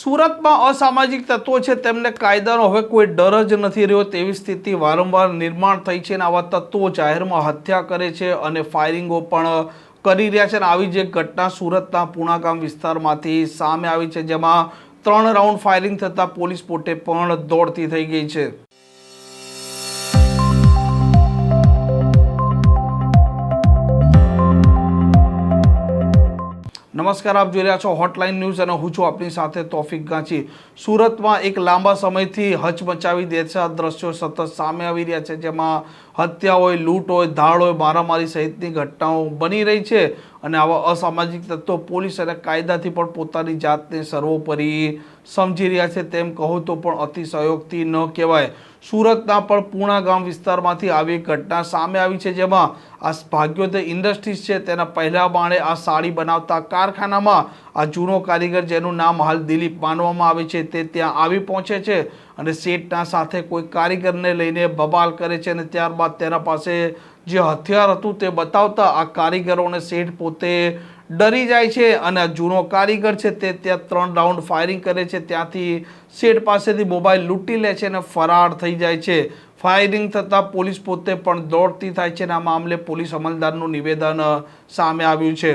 સુરતમાં અસામાજિક તત્વો છે, તેમને કાયદાનો હવે કોઈ ડર જ નથી રહ્યો. તેવી સ્થિતિ વારંવાર નિર્માણ થઈ છે અને આવા તત્વો જાહેરમાં હત્યા કરે છે અને ફાયરિંગો પણ કરી રહ્યા છે અને આવી જ ઘટના સુરતના પુણાગામ વિસ્તારમાંથી સામે આવી છે, જેમાં ત્રણ રાઉન્ડ ફાયરિંગ થતાં પોલીસ પોતે પણ દોડતી થઈ ગઈ છે. નમસ્કાર, આપ જોઈ રહ્યા છો હોટલાઇન ન્યૂઝ અને હું છું આપની સાથે તોફિક ગાંચી સુરતમાં એક લાંબા સમયથી હચમચાવી દેતા દ્રશ્યો સતત સામે આવી રહ્યા છે, જેમાં હત્યા હોય, લૂંટ હોય, ધાડ હોય, મારામારી સહિતની ઘટનાઓ બની રહી છે અને આવા અસામાજિક તત્વો પોલીસ અને કાયદાથી પણ પોતાની જાતને સર્વોપરી સમજી રહ્યા છે. તેમ કહો તો પણ અતિશયોગથી ન કહેવાય. સુરતના પણ પૂણા ગામ વિસ્તારમાંથી આવી ઘટના સામે આવી છે, જેમાં આ ભાગ્યોદય ઇન્ડસ્ટ્રીઝ છે, તેના પહેલા માળે આ સાડી બનાવતા કારખાનામાં આ જૂનો કારીગર, જેનું નામ હાલ દિલીપ માનવામાં આવે છે, તે ત્યાં આવી પહોંચે છે અને શેઠના સાથે કોઈ કારીગરને લઈને બબાલ કરે છે અને ત્યારબાદ તેના પાસે જે હથિયાર હતું તે બતાવતા આ કારીગરોને શેઠ પોતે ડરી જાય છે અને જૂનો કારીગર છે તે ત્યાં ત્રણ રાઉન્ડ ફાયરિંગ કરે છે. ત્યાંથી શેઠ પાસેથી મોબાઈલ લૂંટી લે છે અને ફરાર થઈ જાય છે. ફાયરિંગ થતાં પોલીસ પોતે પણ દોડતી થાય છે અને આ મામલે પોલીસ અમલદારનું નિવેદન સામે આવ્યું છે.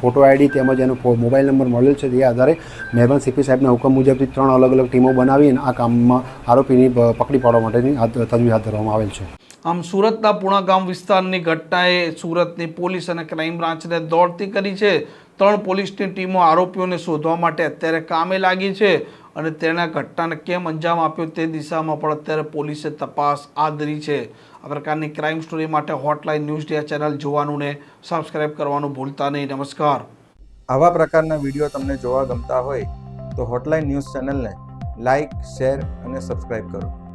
ફોટો આઈડી તેમજ એનો મોબાઈલ નંબર મળેલ છે તે આધારે મહેરબાન સીપી સાહેબના હુકમ મુજબથી ત્રણ અલગ અલગ ટીમો બનાવી અને આ કામમાં આરોપીની પકડી પાડવા માટેની તજવીજ હાથ ધરવામાં આવેલ છે. આમ સુરતના પુણા ગામ વિસ્તારની ઘટનાએ સુરતની પોલીસ અને ક્રાઇમ બ્રાન્ચને દોડતી કરી છે. ત્રણ પોલીસની ટીમો આરોપીઓને શોધવા માટે અત્યારે કામે લાગી છે. અને તેના ઘટનાને કેમ અંજામ આપ્યો તે દિશામાં પણ અત્યારે પોલીસે તપાસ આદરી છે. આ પ્રકારની ક્રાઇમ સ્ટોરી માટે હોટલાઇન ન્યૂઝ ડે ચેનલ જોવાનું ને સબસ્ક્રાઇબ કરવાનું ભૂલતા નહીં. નમસ્કાર. આવા પ્રકારના વીડિયો તમને જોવા ગમતા હોય તો હોટલાઇન ન્યૂઝ ચેનલને લાઇક શેર અને સબસ્ક્રાઇબ કરો.